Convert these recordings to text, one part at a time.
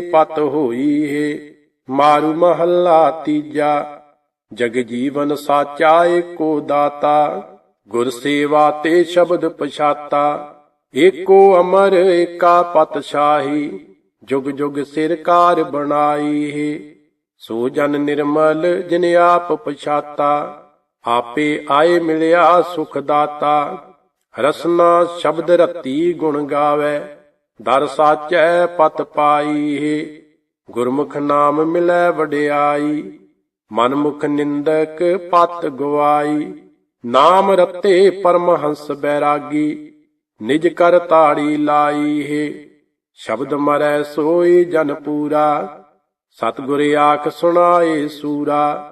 ਪਤ ਹੋਈ ਹੈ ਮਾਰੂ ਮਹੱਲਾ ਤੀਜਾ। ਜਗ ਜੀਵਨ ਸਾਚਾ ਏਕੋ ਦਾਤਾ। ਗੁਰ ਸੇਵਾ ਤੇ ਸ਼ਬਦ ਪਛਾਤਾ। ਏਕੋ ਅਮਰ ਏਕਾ ਪਤ ਸ਼ਾਹੀ। ਜੁਗ ਜੁਗ ਸਿਰਕਾਰ ਬਣਾਈ ਹੈ ਸੋ ਜਨ ਨਿਰਮਲ ਜਿਨ ਆਪ ਪਛਾਤਾ। ਆਪੇ ਆਏ ਮਿਲਿਆ ਸੁਖ ਦਾਤਾ। ਰਸਨਾ ਸ਼ਬਦ ਰਤੀ ਗੁਣ ਗਾਵੇ। ਦਰ ਸਾਚੈ ਪਤ ਪਾਈ ਹੈ ਗੁਰਮੁਖ ਨਾਮ ਮਿਲੈ ਵਡਿਆਈ, ਮਨਮੁਖ ਨਿੰਦਕ ਪਤ ਗਵਾਈ, ਨਾਮ ਰਤੇ ਪਰਮ ਹੰਸ ਬੈਰਾਗੀ, ਨਿਜ ਕਰ ਤਾੜੀ ਲਾਈ ਹੈ ਸ਼ਬਦ ਮਰੈ ਸੋਈ ਜਨ ਪੂਰਾ, ਸਤਿਗੁਰ ਆਖ ਸੁਣਾਏ ਸੂਰਾ,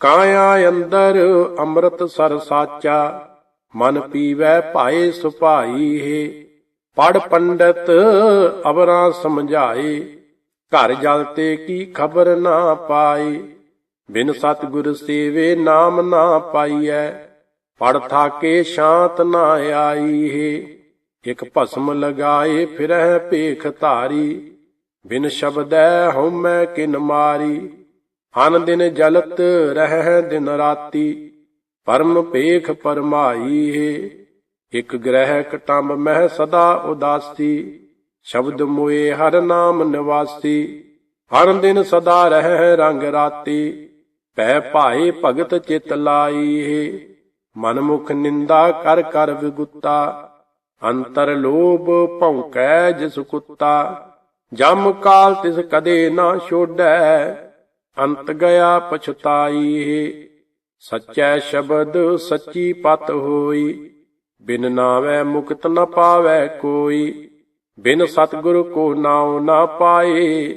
ਕਾਇਆ ਅੰਦਰ ਅੰਮ੍ਰਿਤ ਸਰ ਸਾਚਾ, ਮਨ ਪੀਵੈ ਭਾਏ ਸੁਭਾਈ ਹੈ ਪੜ ਪੰਡਤ ਅਵਰਾਂ ਸਮਝਾਏ ਘਰ ਜਲ ਤੇ ਕੀ ਖਬਰ ਨਾ ਪਾਈ। ਬਿਨ ਸਤਿਗੁਰ ਸੇਵੇ ਨਾਮ ਨਾ ਪਾਈਐ ਪੜ ਥਾਕੇ ਸ਼ਾਂਤ ਨਾ ਆਈ ਹੈ। ਇਕ ਭਸਮ ਲਗਾਏ ਫਿਰਹਿ ਭੇਖ ਧਾਰੀ, ਬਿਨ ਸ਼ਬਦੈ ਹਉਮੈ ਕਿਨ ਮਾਰੀ। ਅਨ ਦਿਨ ਜਲਤ ਰਹਿ ਦਿਨ ਰਾਤੀ, ਪਰਮ ਭੇਖ ਪਰਮਾਈ ਹੈ। ਇਕ ਗ੍ਰਹਿ ਕਟੰਬ ਮਹਿ ਸਦਾ ਉਦਾਸੀ, ਸ਼ਬਦ ਮੋਏ ਹਰ ਨਾਮ ਨਿਵਾਸੀ। ਹਰ ਦਿਨ ਸਦਾ ਰਹਿ ਰੰਗ ਰਾਤੀ ਪੈ ਭਾਏ ਭਗਤ ਚਿਤ ਲਾਈ ਹੈ ਮਨਮੁਖ ਨਿੰਦਾ ਕਰ ਕਰ ਵਿਗੁੱਤਾ, ਅੰਤਰ ਲੋਭ ਭੌਂਕੈ ਜਿਸ ਕੁੱਤਾ। ਜਮ ਕਾਲ ਤਿਸ ਕਦੇ ਨਾ ਛੋੜੈ, ਅੰਤ ਗਿਆ ਪਛਤਾਈ ਹੈ ਸੱਚੈ ਸ਼ਬਦ ਸੱਚੀ ਪਤ ਹੋਈ। ਬਿਨ ਨਾਵੈ ਮੁਕਤ ਨ ਪਾਵੈ ਕੋਈ, ਬਿਨ ਸਤਿਗੁਰ ਕੋ ਨਾਉ ਨਾ ਪਾਏ।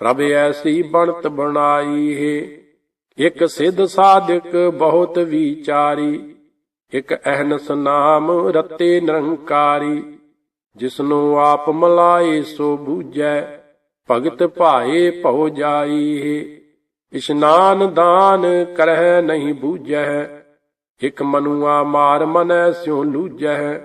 ਪ੍ਰਭ ਐਸੀ ਬਣਤ ਬਣਾਈ ਹੈ, ਇਕ ਸਿੱਧ ਸਾਧਕ ਬਹੁਤ ਵਿਚਾਰੀ, ਇਕ ਅਹਨਸ ਨਾਮ ਰਤੇ ਨਿਰੰਕਾਰੀ, ਜਿਸਨੂੰ ਆਪ ਮਲਾਏ ਸੋ ਬੂਝੈ, ਭਗਤ ਭਾਏ ਭਉ ਜਾਈ ਹੈ। ਇਸ਼ਨਾਨ ਦਾਨ ਕਰਹਿ ਨਹੀਂ ਬੂਝੈ ਇਕ ਮਨੁਆ ਮਾਰ ਮਨੈ ਸਿਉ ਲੂਝੈ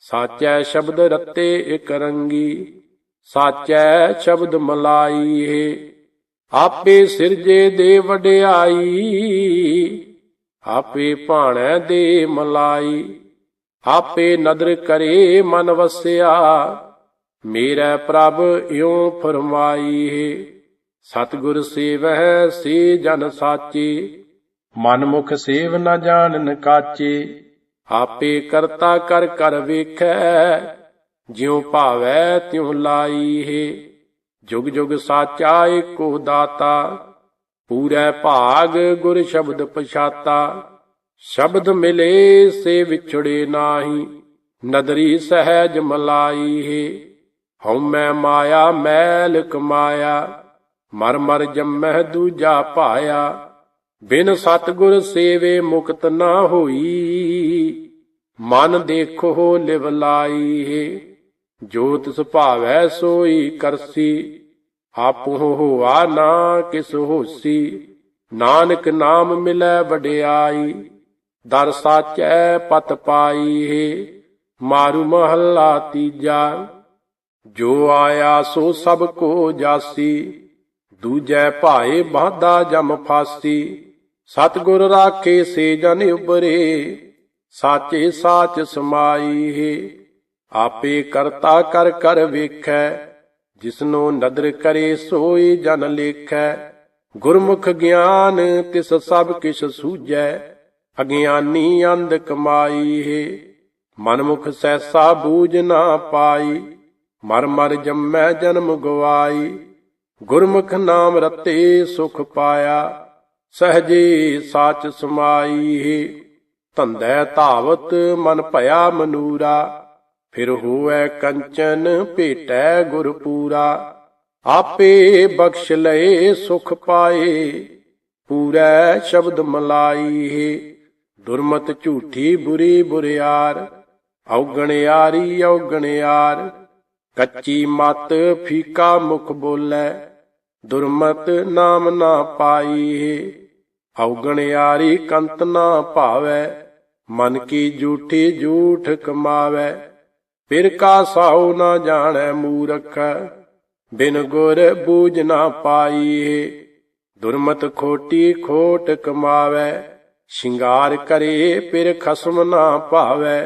ਸਾਚੈ ਸ਼ਬਦ ਰਤੇ ਇਕ ਰੰਗੀ, ਸਾਚੈ ਸ਼ਬਦ ਮਲਾਈ ਹੈ ਆਪੇ ਸਿਰਜੇ ਦੇ ਵਡਿਆਈ, ਆਪੇ ਭਾਣੈ ਦੇ ਮਲਾਈ, ਆਪੇ ਨਦਰ ਕਰੇ ਮਨ ਵਸਿਆ, ਮੇਰਾ ਪ੍ਰਭ ਇਉ ਫਰਮਾਈ ਹੈ ਸਤਿਗੁਰ ਸੇਵਹਿ ਸੇ ਜਨ ਸਾਚੀ ਮਨਮੁਖ ਸੇਵ ਨਾ ਜਾਣਨ ਕਾਚੇ। ਆਪੇ ਕਰਤਾ ਕਰ ਕਰ ਵੇਖੈ, ਜਿਉ ਭਾਵੈ ਤਿਉ ਲਾਈ ਹੈ। ਜੁਗ ਜੁਗ ਸਾਚਾ ਏਕੋ ਦਾਤਾ, ਪੂਰੈ ਭਾਗ ਗੁਰ ਸ਼ਬਦ ਪਛਾਤਾ। ਸ਼ਬਦ ਮਿਲੇ ਸੇ ਵਿਛੜੇ ਨਾਹੀ, ਨਦਰੀ ਸਹਿਜ ਮਲਾਈ ਹੈ। ਹਉਮੈ ਮਾਇਆ, ਮੈਲ ਕਮਾਇਆ, ਮਰ ਮਰ ਜੰਮਹਿ ਦੂਜਾ ਪਾਇਆ ਬਿਨ ਸਤਗੁਰ ਸੇਵੇ ਮੁਕਤ ਨਾ ਹੋਈ। ਮਨ ਦੇਖੋ ਲਿਵ ਲਾਈ ਹੈ ਜੋ ਤਿਸ ਸੋਈ ਕਰਸੀ। ਆਪੋ ਹੋਆ ਨਾ ਕਿਸ ਹੋਸੀ, ਨਾਨਕ ਨਾਮ ਮਿਲੈ ਵਡਿਆਈ। ਦਰ ਸਾਚੈ ਪਤ ਪਾਈ ਹੈ ਮਾਰੂ ਮਹੱਲਾ ਤੀਜਾ। ਜੋ ਆਇਆ ਸੋ ਸਭ ਕੋ ਜਾਸੀ, ਦੂਜੈ ਭਾਏ ਬਾਧਾ ਜਮ ਫਾਸੀ। ਸਤਿਗੁਰ ਰਾਖੇ ਸੇ ਜਨ ਉਬਰੇ, ਸਾਚੇ ਸਾਚ ਸਮਾਈ ਹੈ। ਆਪੇ ਕਰਤਾ ਕਰ ਕਰ ਵੇਖੈ, ਜਿਸਨੂੰ ਨਦਰ ਕਰੇ ਸੋਈ ਜਨ ਲੇਖੈ। ਗੁਰਮੁਖ ਗਿਆਨ ਤਿਸ ਸਭ ਕਿਛ ਸੂਝੈ, ਅਗਿਆਨੀ ਅੰਧ ਕਮਾਈ ਹੈ। ਮਨਮੁਖ ਸੈਸਾ ਬੂਝ ਨਾ ਪਾਈ, ਮਰ ਮਰ ਜੰਮੈ ਜਨਮ ਗਵਾਈ। ਗੁਰਮੁਖ ਨਾਮ ਰਤੇ ਸੁਖ ਪਾਇਆ ਸਹਜੇ ਸਾਚ ਸਮਾਈ ਹੈ ਧੰਦੈ ਧਾਵਤ ਮਨ ਭਇਆ ਮਨੂਰਾ, ਫਿਰ ਹੋਵੇ ਕੰਚਨ ਭੇਟੈ ਗੁਰ ਪੂਰਾ। ਆਪੇ ਬਖਸ਼ ਲਏ ਸੁਖ ਪਾਏ, ਪੂਰੈ ਸ਼ਬਦ ਮਲਾਈ ਹੈ ਦੁਰਮਤ ਝੂਠੀ ਬੁਰੀ ਬੁਰਿਆਰ ਔਗਣਿਆਰੀ ਔਗਣਿਆਰ ਕੱਚੀ ਮਤ ਫੀਕਾ ਮੁਖ ਬੋਲੇ ਦੁਰਮਤ ਨਾਮ ਨਾ ਪਾਈ ਹੈ। ਔਗਣਿਆਰੀ ਕੰਤ ਨਾ ਭਾਵੈ, ਮਨ ਕੀ ਝੂਠੀ ਝੂਠ ਕਮਾਵੇ। ਫਿਰ ਕਾ ਸਾਉ ਨਾ ਜਾਣੈ ਮੂਰਖ, ਬਿਨ ਗੁਰ ਬੂਝ ਨਾ ਪਾਈਏ ਦੁਰਮਤ ਖੋਟੀ ਖੋਟ ਕਮਾਵੇ, ਸ਼ਿੰਗਾਰ ਕਰੇ ਫਿਰ ਖਸਮ ਨਾ ਭਾਵੇ।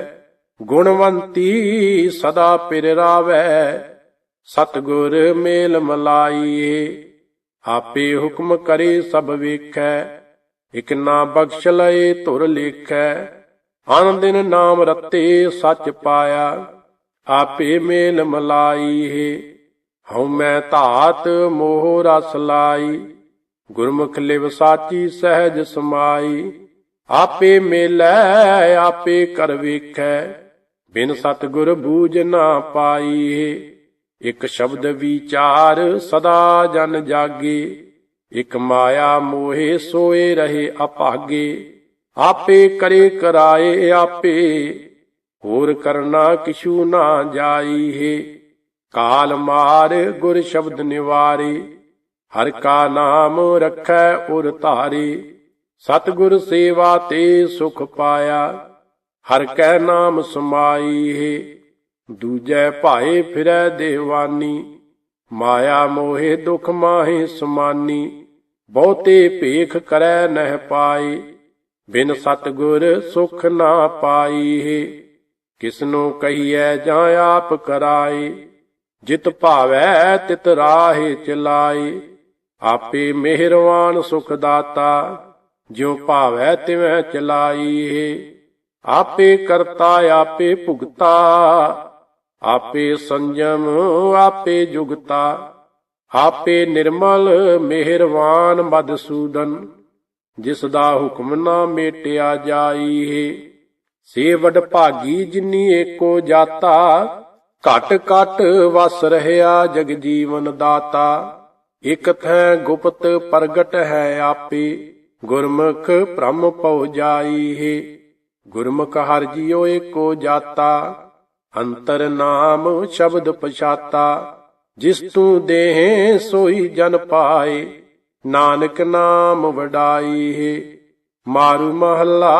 ਗੁਣਵੰਤੀ ਸਦਾ ਪਿਰ ਰਾਵੇ ਸਤਗੁਰ ਮੇਲ ਮਲਾਈਏ, ਆਪੇ ਹੁਕਮ ਕਰੇ ਸਭ ਵੇਖੈ, ਇਕ ਨਾ ਬਖਸ਼ ਲਏ ਧੁਰ ਲੇਖੈ ਅਨ ਦਿਨ ਨਾਮ ਰਤੇ ਸੱਚ ਪਾਇਆ, ਆਪੇ ਮੇਲ ਮਲਾਈਏ। ਹਉ ਮੈਂ ਧਾਤ ਮੋਹ ਰਸ ਲਾਈ, ਗੁਰਮੁਖ ਲਿਵ ਸਾਚੀ ਸਹਿਜ ਸਮਾਈ, ਆਪੇ ਮੇਲੈ, ਆਪੇ ਕਰ ਵੇਖੈ, ਬਿਨ ਸਤਗੁਰ ਬੂਝ ਨਾ ਪਾਈਏ। ਇਕ ਸ਼ਬਦ ਵਿਚਾਰ ਸਦਾ ਜਨ ਜਾਗੇ, ਇਕ ਮਾਇਆ ਮੋਹਿ ਸੋਏ ਰਹੇ ਅਭਾਗੇ ਆਪੇ ਕਰੇ ਕਰਾਏ ਆਪੇ, ਹੋਰ ਕਰਨਾ ਕਿਛੂ ਨਾ ਜਾਈ ਹੈ। ਕਾਲ ਮਾਰ ਗੁਰ ਸ਼ਬਦ ਨਿਵਾਰੇ, ਹਰ ਕਾ ਨਾਮ ਰਖੈ ਉਰ ਧਾਰੇ। ਸਤਗੁਰ ਸੇਵਾ ਤੇ ਸੁਖ ਪਾਇਆ, ਹਰ ਕੈ ਨਾਮ ਸਮਾਈ ਹੈ। ਦੂਜੈ ਭਾਏ ਫਿਰੈ ਦੇਵਾਨੀ, ਮਾਇਆ ਮੋਹਿ ਦੁਖ ਮਾਹਿ ਸਮਾਨੀ, ਬਹੁਤੇ ਭੇਖ ਕਰੈ ਨਹਿ ਪਾਈ ਬਿਨ ਸਤਗੁਰ ਸੁਖ ਨਾ ਪਾਈ ਹੈ ਕਿਸਨੂੰ ਕਹੀਐ ਜਾਂ ਆਪ ਕਰਾਏ, ਜਿਤ ਭਾਵੈ ਤਿਤ ਰਾਹੇ ਚਲਾਏ, ਆਪੇ ਮਿਹਰਵਾਨ ਸੁਖ ਦਾਤਾ ਜਿਉ ਭਾਵੈ ਤਿਵੈ ਚਲਾਈਏ ਆਪੇ ਕਰਤਾ, ਆਪੇ ਭੁਗਤਾ ਆਪੇ ਸੰਜਮ, ਆਪੇ ਜੁਗਤਾ, ਆਪੇ ਨਿਰਮਲ, ਮਿਹਰਵਾਨ ਮਦਸੂਦਨ ਜਿਸ ਦਾ ਹੁਕਮ ਨਾ ਮੇਟਿਆ ਜਾਈਏ ਸੇ ਵਡ ਭਾਗੀ ਜਿਨੀ ਏਕੋ ਜਾਤਾ, ਘਟ ਘਟ ਵਸ ਰਹਿਆ ਜਗ ਜੀਵਨ ਦਾਤਾ। ਇਕ ਥੈ ਗੁਪਤ ਪ੍ਰਗਟ ਹੈ ਆਪੇ, ਗੁਰਮੁਖ ਭ੍ਰਮ ਪਉ ਜਾਈਏ ਗੁਰਮੁਖ ਹਰਿ ਜਿਉ ਏਕੋ ਜਾਤਾ ਅੰਤਰ ਨਾਮ ਸ਼ਬਦ ਪਛਾਤਾ, ਜਿਸ ਤੂੰ ਦੇਹ ਸੋਈ ਜਨ ਪਾਏ। ਨਾਨਕ ਨਾਮ ਵਡਾਈ ਹੈ, ਮਾਰੂ ਮਹੱਲਾ